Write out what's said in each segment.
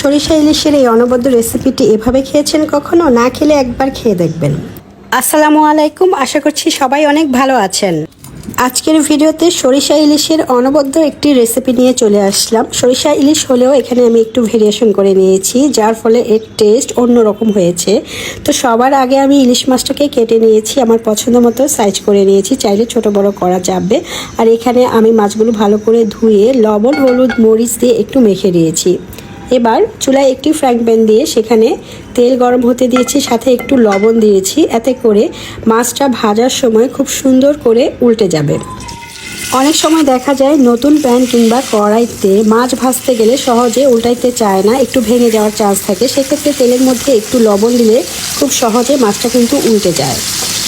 সরিষা ইলিশের এই অনবদ্য রেসিপিটি এভাবে খেয়েছেন কখনো? না খেলে একবার খেয়ে দেখবেন। আসসালামু আলাইকুম, আশা করছি সবাই অনেক ভালো আছেন। আজকের ভিডিওতে সরিষা ইলিশের অনবদ্য একটি রেসিপি নিয়ে চলে আসলাম। সরিষা ইলিশ হলেও এখানে আমি একটু ভেরিয়েশন করে নিয়েছি, যার ফলে এর টেস্ট অন্যরকম হয়েছে। তো সবার আগে আমি ইলিশ মাছটাকে কেটে নিয়েছি, আমার পছন্দ মতো সাইজ করে নিয়েছি, চাইলে ছোট বড় করা যাবে। আর এখানে আমি মাছগুলো ভালো করে ধুয়ে লবণ, হলুদ, মরিচ দিয়ে একটু মেখে নিয়েছি। এবার চুলায় একটি ফ্রাইং প্যান দিয়ে সেখানে তেল গরম হতে দিয়েছি, সাথে একটু লবণ দিয়েছি, এতে করে মাছটা ভাজার সময় খুব সুন্দর করে উল্টে যাবে। অনেক সময় দেখা যায় নতুন প্যান কিংবা কড়াইতে মাছ ভাজতে গেলে সহজে উল্টাইতে চায় না, একটু ভেঙে যাওয়ার চান্স থাকে। সেক্ষেত্রে তেলের মধ্যে একটু লবণ দিলে খুব সহজে মাছটা কিন্তু উল্টে যায়।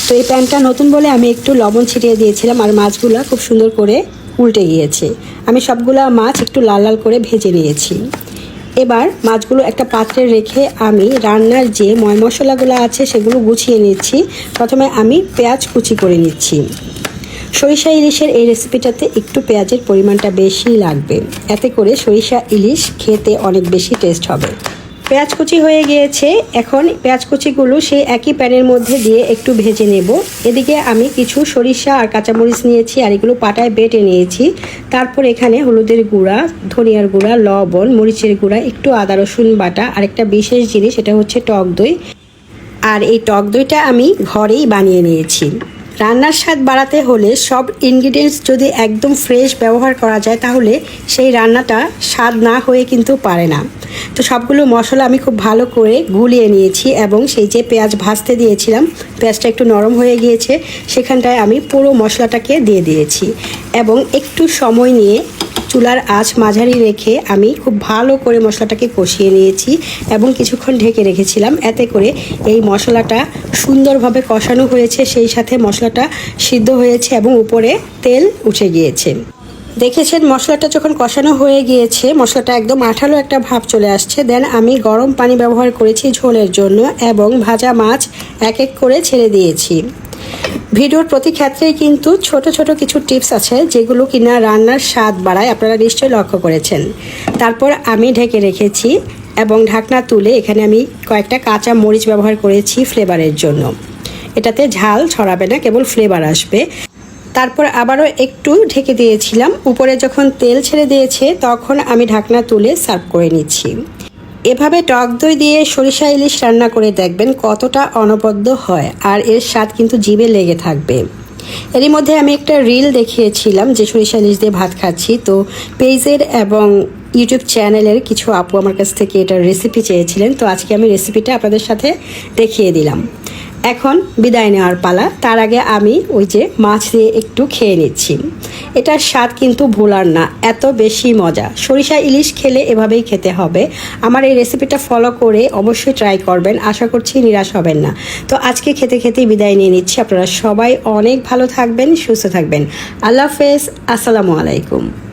তো এই প্যানটা নতুন বলে আমি একটু লবণ ছিটিয়ে দিয়েছিলাম আর মাছগুলো খুব সুন্দর করে উল্টে গিয়েছে। আমি সবগুলা মাছ একটু লাল লাল করে ভেজে নিয়েছি। এবার মাছগুলো একটা পাত্রে রেখে আমি রান্নার যে ময় মশলাগুলো আছে সেগুলো গুছিয়ে নিচ্ছি। প্রথমে আমি পেঁয়াজ কুচি করে নিচ্ছি। সরিষা ইলিশের এই রেসিপিটাতে একটু পেঁয়াজের পরিমাণটা বেশি লাগবে। এতে করে সরিষা ইলিশ খেতে অনেক বেশি টেস্ট হবে। পেঁয়াজ কুচি হয়ে গিয়েছে। এখন পেঁয়াজ কুচিগুলো সেই একই প্যানের মধ্যে দিয়ে একটু ভেজে নেব। এদিকে আমি কিছু সরিষা আর কাঁচামরিচ নিয়েছি আর এগুলো পাটায় বেটে নিয়েছি। তারপর এখানে হলুদের গুঁড়া, ধনিয়ার গুঁড়া, লবণ, মরিচের গুঁড়া, একটু আদা, রসুন বাটা আর একটা বিশেষ জিনিস এটা হচ্ছে টক দই। আর এই টক দইটা আমি ঘরেই বানিয়ে নিয়েছি। রান্নার স্বাদ বাড়াতে হলে সব ইনগ্রিডিয়েন্টস যদি একদম ফ্রেশ ব্যবহার করা যায়, তাহলে সেই রান্নাটা স্বাদ না হয়ে কিন্তু পারে না। তো সবগুলো মশলা আমি খুব ভালো করে গুলিয়ে নিয়েছি এবং সেই যে পেঁয়াজ ভাজতে দিয়েছিলাম, পেঁয়াজটা একটু নরম হয়ে গিয়েছে, সেখানটায় আমি পুরো মশলাটাকে দিয়ে দিয়েছি এবং একটু সময় নিয়ে চুলার আঁচ মাঝারি রেখে আমি খুব ভালো করে মশলাটাকে কষিয়ে নিয়েছি এবং কিছুক্ষণ ঢেকে রেখেছিলাম। এতে করে এই মশলাটা সুন্দরভাবে কষানো হয়েছে, সেই সাথে মশলাটা সিদ্ধ হয়েছে এবং উপরে তেল উঠে গিয়েছে। দেখেছেন মশলাটা যখন কষানো হয়ে গিয়েছে, মশলাটা একদম আঠালো একটা ভাব চলে আসছে। দেন আমি গরম পানি ব্যবহার করেছি ঝোলের জন্য এবং ভাজা মাছ এক এক করে ছেড়ে দিয়েছি। ভিডিওর প্রতি ক্ষেত্রেই কিন্তু ছোট ছোট কিছু টিপস আছে যেগুলো কিনা রান্নার স্বাদ বাড়ায় আপনারা নিশ্চয়ই লক্ষ্য করেছেন। তারপর আমি ঢেকে রেখেছি এবং ঢাকনা তুলে এখানে আমি কয়েকটা কাঁচা মরিচ ব্যবহার করেছি ফ্লেভারের জন্য। এটাতে ঝাল ছড়াবে না, কেবল ফ্লেভার আসবে। তারপর আবারও একটু ঢেকে দিয়েছিলাম। উপরে যখন তেল ছেড়ে দিয়েছে, তখন আমি ঢাকনা তুলে সার্ভ করে নিচ্ছি। এভাবে টক দই দিয়ে সরিষা ইলিশ রান্না করে দেখবেন কতটা অনবদ্য হয়, আর এর স্বাদ কিন্তু জিভে লেগে থাকবে। এরই মধ্যে আমি একটা রিল দেখিয়েছিলাম যে সরিষা ইলিশ দিয়ে ভাত খাচ্ছি। তো পেজের এবং ইউটিউব চ্যানেলের কিছু আপু আমার কাছ থেকে এটার রেসিপি চেয়েছিলেন। তো আজকে আমি রেসিপিটা আপনাদের সাথে দেখিয়ে দিলাম। এখন বিদায় নেওয়ার পালা। তার আগে আমি ওই যে মাছ দিয়ে একটু খেয়ে নিচ্ছি। এটার স্বাদ কিন্তু ভোলার না, এত বেশি মজা। সরিষা ইলিশ খেলে এভাবেই খেতে হবে। আমার এই রেসিপিটা ফলো করে অবশ্যই ট্রাই করবেন। আশা করছি নিরাশ হবেন না। তো আজকে খেতে খেতেই বিদায় নিয়ে নিচ্ছি। আপনারা সবাই অনেক ভালো থাকবেন, সুস্থ থাকবেন। আল্লাহ হাফেজ। আসসালামু আলাইকুম।